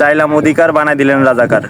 চাইলাম অধিকার বানাই দিলেন রাজাকার।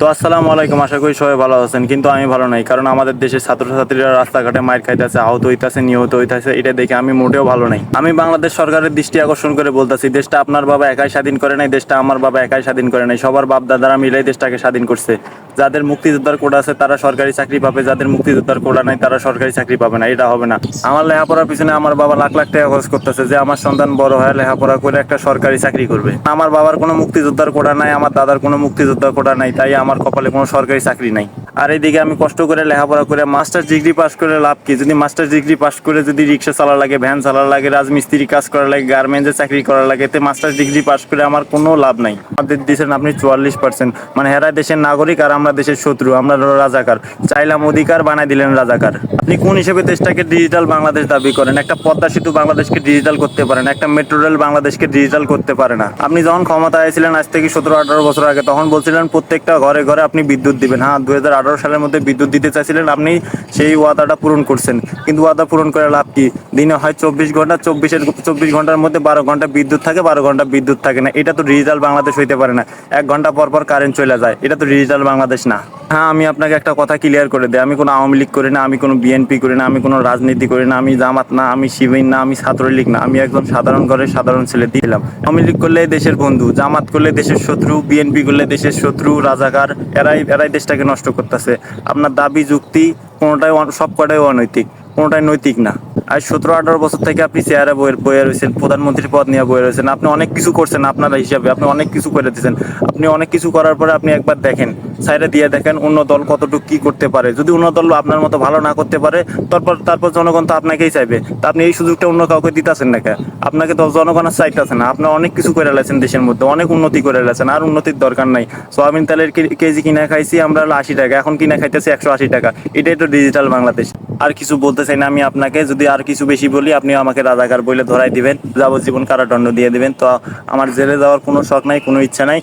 তো আসসালাম আলাইকুম, আশা করি সবাই ভালো আছেন, কিন্তু আমি ভালো নাই, কারণ আমাদের দেশের ছাত্রছাত্রীরা রাস্তাঘাটে মায়ের খাইতেছে, আহত হইতেছে, নিহত হইতেছে, এটা দেখে আমি মোটেও ভালো নাই। আমি বাংলাদেশ সরকারের দৃষ্টি আকর্ষণ করে বলতেছি, দেশটা আপনার বাবা একাই স্বাধীন করে নাই, দেশটা আমার বাবা একাই স্বাধীন করে নাই, সবার বাপ দাদারা মিলেই দেশটাকে স্বাধীন করছে। যাদের মুক্তিযোদ্ধার কোটা আছে, তারা সরকারি চাকরি পাবে। যাদের মুক্তিযোদ্ধার কোটা নাই, তারা সরকারি চাকরি পাবে না। এটা হবে না। আমার লেখাপড়ার পিছনে আমার বাবা লাখ লাখ টাকা খরচ করতেছে যে, আমার সন্তান বড় হয়ে লেখাপড়া করে একটা সরকারি চাকরি করবে। আমার বাবার কোনো মুক্তিযোদ্ধার কোটা নাই, আমার দাদার কোনো মুক্তিযোদ্ধার কোটা নাই, তাই আমার কপালে কোনো সরকারি চাকরি নাই। আর এইদিকে আমি কষ্ট করে লেখাপড়া করে মাস্টার ডিগ্রি পাস করে লাভ কি? যদি মাস্টার ডিগ্রি পাস করে যদি রিক্সা চালা লাগে ভ্যান চালা লাগে, রাজমিস্ত্রি কাজ করা লাগে গার্মেন্টসে চাকরি করা লাগে এতে মাস্টার ডিগ্রি পাস করে আমার কোনো লাভ নাই। আমাদের দিয়েছেন আপনি চুয়াল্লিশ পার্সেন্ট মানে হেরা দেশের নাগরিক আর আমরা দেশের শত্রু, আমরা রাজাকার। চাইলাম অধিকার বানাই দিলেন রাজাকার। আপনি কোন হিসেবে দেশটাকে ডিজিটাল বাংলাদেশ দাবি করেন? একটা পদ্মা সেতু বাংলাদেশকে ডিজিটাল করতে পারেন একটা মেট্রো রেল বাংলাদেশকে ডিজিটাল করতে পারে না। আপনি যখন ক্ষমতায় ছিলেন, আজ থেকে সতেরো আঠারো বছর আগে, তখন বলছিলেন, প্রত্যেকটা ঘরে ঘরে আপনি বিদ্যুৎ দিবেন। হ্যাঁ দুই হাজার সালের মধ্যে বিদ্যুৎ দিতে চাইছিলেন, আপনি সেই ওয়াদাটা পূরণ করছেন। কিন্তু ওয়াদা পূরণ করে লাভ কি? দিনে হয় চব্বিশ ঘণ্টা, চব্বিশের, চব্বিশ ঘণ্টার মধ্যে বারো ঘণ্টা বিদ্যুৎ থাকে, বারো ঘণ্টা বিদ্যুৎ থাকে না। এটা তো ডিজিটাল বাংলাদেশ হইতে পারে না। এক ঘণ্টা পর পর কারেন্ট চলে যায়। এটা তো ডিজিটাল বাংলাদেশ না। হ্যাঁ আমি আপনাকে একটা কথা ক্লিয়ার করে দিই। আমি কোনো আওয়ামী লীগ করি না, আমি কোনো বিএনপি করি না, আমি কোনো রাজনীতি করি না, আমি জামাত না, আমি শিবির না, আমি ছাত্রলীগ না। আমি একজন সাধারণ ঘরের সাধারণ ছেলে দিলাম আওয়ামী লীগ করলে দেশের বন্ধু, জামাত করলে দেশের শত্রু বিএনপি করলে দেশের শত্রু, রাজাকার, এরাই এরাই দেশটাকে নষ্ট করতেছে। আপনার দাবি যুক্তি কোনোটাই সব কটাই অনৈতিক কোনোটাই নৈতিক না। আর সতেরো, আঠারো বছর থেকে আপনি চেয়ারে বয়ে বয়ে রয়েছেন, প্রধানমন্ত্রীর পদ নিয়ে বয়ে রয়েছেন। আপনি অনেক কিছু করছেন আপনার হিসাবে, আপনি অনেক কিছু করে দিয়েছেন। আপনি অনেক কিছু করার পরে আপনি একবার দেখেন, সাইডে দিয়ে দেখেন অন্য দল কতটুকু কি করতে পারে। যদি অন্য দল আপনার মতো ভালো না করতে পারে, তারপর তারপর জনগণ তো আপনাকেই চাইবে। তা আপনি এই সুযোগটা অন্য কাউকে দিতেছেন না কেন? আপনাকে তো জনগণ আর চাইতেছে না। আপনি অনেক কিছু করে লেছেন দেশের মধ্যে, অনেক উন্নতি করে লেছেন আর উন্নতির দরকার নাই। সোয়াবিন তেলের কেজি কিনে খাইছি আমরা আশি টাকা, এখন কিনা খাইতেছি একশো আশি টাকা। এটাই তো ডিজিটাল বাংলাদেশ। আর কিছু বলতে চাই না, আমি আপনাকে যদি আর কিছু বেশি বলি, আপনি আমাকে রাজাকার বলে ধরাই দিবেন, যাবজ্জীবন কারাদণ্ড দিয়ে দিবেন। তো আমার জেলে যাওয়ার কোনো শখ নাই, কোনো ইচ্ছা নাই।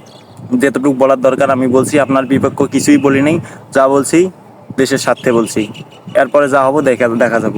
যেতটুকু বলার দরকার, আমি বলছি, আপনার বিপক্ষ কিছুই বলি নেই। যা বলছি, দেশের স্বার্থে বলছি। এরপরে যা হব, দেখা দেখা যাব।